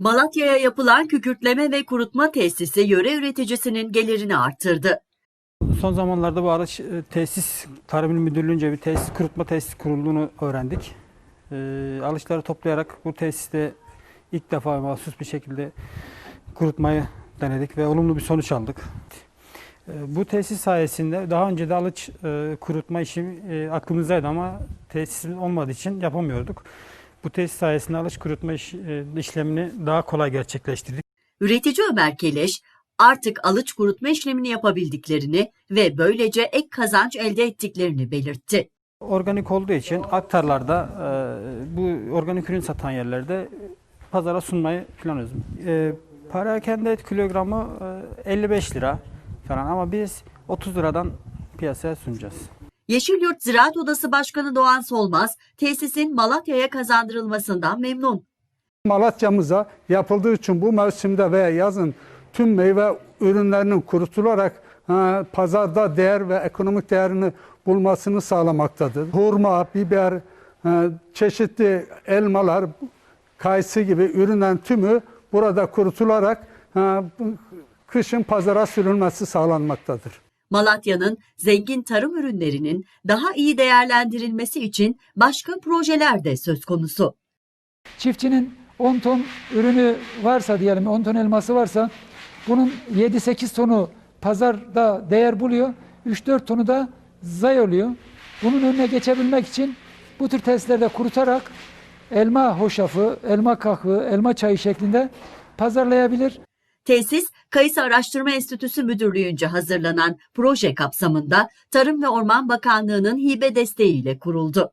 Malatya'ya yapılan kükürtleme ve kurutma tesisi yöre üreticisinin gelirini arttırdı. Son zamanlarda bu alış e, tesis Tarım Müdürlüğü'nce bir tesis kurutma tesisi kurulduğunu öğrendik. E, alışları toplayarak bu tesiste ilk defa mahsus bir şekilde kurutmayı denedik ve olumlu bir sonuç aldık. E, bu tesis sayesinde daha önce de alıç e, kurutma işi e, aklımızdaydı ama tesisimiz olmadığı için yapamıyorduk. Bu tesis sayesinde alış kurutma iş- e, işlemini daha kolay gerçekleştirdik. Üretici Ömer Keleş artık alıç kurutma işlemini yapabildiklerini ve böylece ek kazanç elde ettiklerini belirtti. Organik olduğu için aktarlarda e, bu organik ürün satan yerlerde pazara sunmayı planlıyoruz. E, perakende et kilogramı e, 55 lira falan ama biz 30 liradan piyasaya sunacağız. Yeşilyurt Ziraat Odası Başkanı Doğan Solmaz, tesisin Malatya'ya kazandırılmasından memnun. Malatya'mıza yapıldığı için bu mevsimde veya yazın tüm meyve ürünlerinin kurutularak ha, pazarda değer ve ekonomik değerini bulmasını sağlamaktadır. Hurma, biber, ha, çeşitli elmalar, kayısı gibi ürünlerin tümü burada kurutularak ha, bu kışın pazara sürülmesi sağlanmaktadır. Malatya'nın zengin tarım ürünlerinin daha iyi değerlendirilmesi için başka projeler de söz konusu. Çiftçinin 10 ton ürünü varsa diyelim 10 ton elması varsa bunun 7-8 tonu pazarda değer buluyor. 3-4 tonu da zay oluyor. Bunun önüne geçebilmek için bu tür testlerde kurutarak elma hoşafı, elma kahvı, elma çayı şeklinde pazarlayabilir. Tesis, Kayısı Araştırma Enstitüsü Müdürlüğü'nce hazırlanan proje kapsamında Tarım ve Orman Bakanlığı'nın hibe desteğiyle kuruldu.